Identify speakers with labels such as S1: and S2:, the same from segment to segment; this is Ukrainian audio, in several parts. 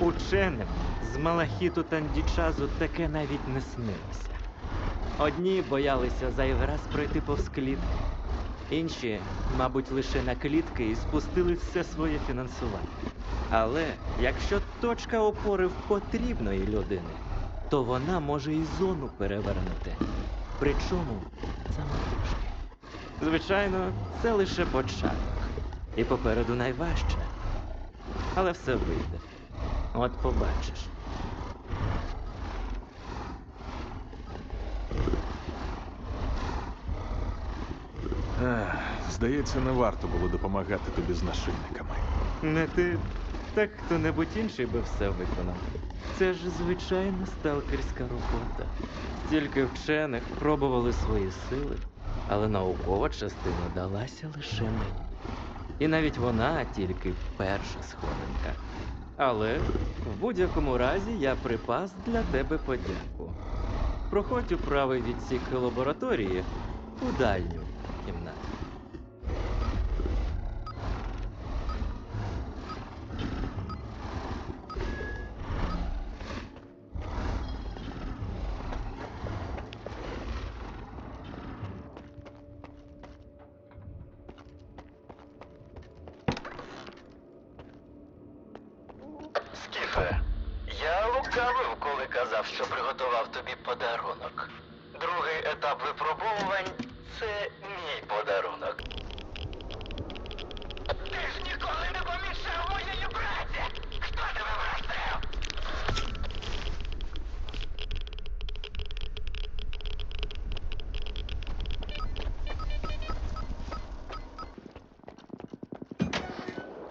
S1: Ученим з малахіту Тандічазу таке навіть не снилося. Одні боялися зайвий раз пройти повз клітки, інші, мабуть, лише на клітки і спустили все своє фінансування. Але якщо точка опори в потрібної людини, то вона може і зону перевернути. Причому самотужки. Звичайно, це лише початок. І попереду найважче. Але все вийде. От побачиш.
S2: Ех, здається, не варто було допомагати тобі з нашильниками.
S1: Не ти, так хто-небудь інший би все виконав. Це ж звичайна сталкерська робота. Стільки вчених пробували свої сили, але наукова частина далася лише мені. І навіть вона тільки перша сходинка. Але в будь-якому разі я припас для тебе подяку. Проходь у правий відсік лабораторії у дальню
S3: я коли казав, що приготував тобі подарунок. Другий етап випробовувань це мій подарунок. Ти ж ніколи не помішав моєї праці! Хто тебе просив?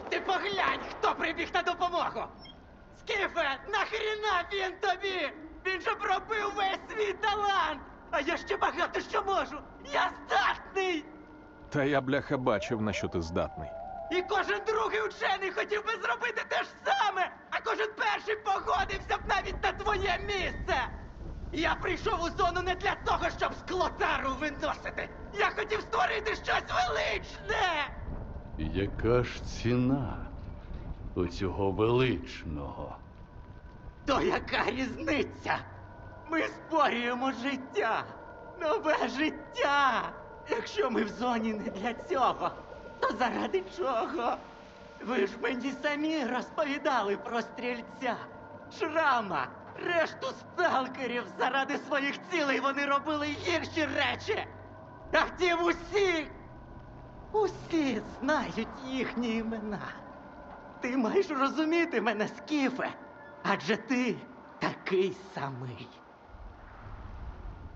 S4: Ти поглянь, хто прибіг на допомогу! Скіфе, нахріна він тобі? Він же пробив весь свій талант! А я ще багато що можу! Я здатний!
S2: Та я бляха бачив, на що ти здатний.
S4: І кожен другий учений хотів би зробити те ж саме, а кожен перший погодився б навіть на твоє місце! Я прийшов у зону не для того, щоб склотару виносити! Я хотів створити щось величне!
S5: Яка ж ціна у цього величного?
S4: То яка різниця? Ми спорюємо життя, нове життя. Якщо ми в зоні не для цього, то заради чого? Ви ж мені самі розповідали про стрільця, шрама, решту сталкерів заради своїх цілей вони робили гірші речі. А втім усі, усі знають їхні імена. Ти маєш розуміти мене, Скіфе, адже ти такий самий.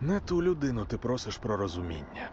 S2: Не ту людину ти просиш про розуміння.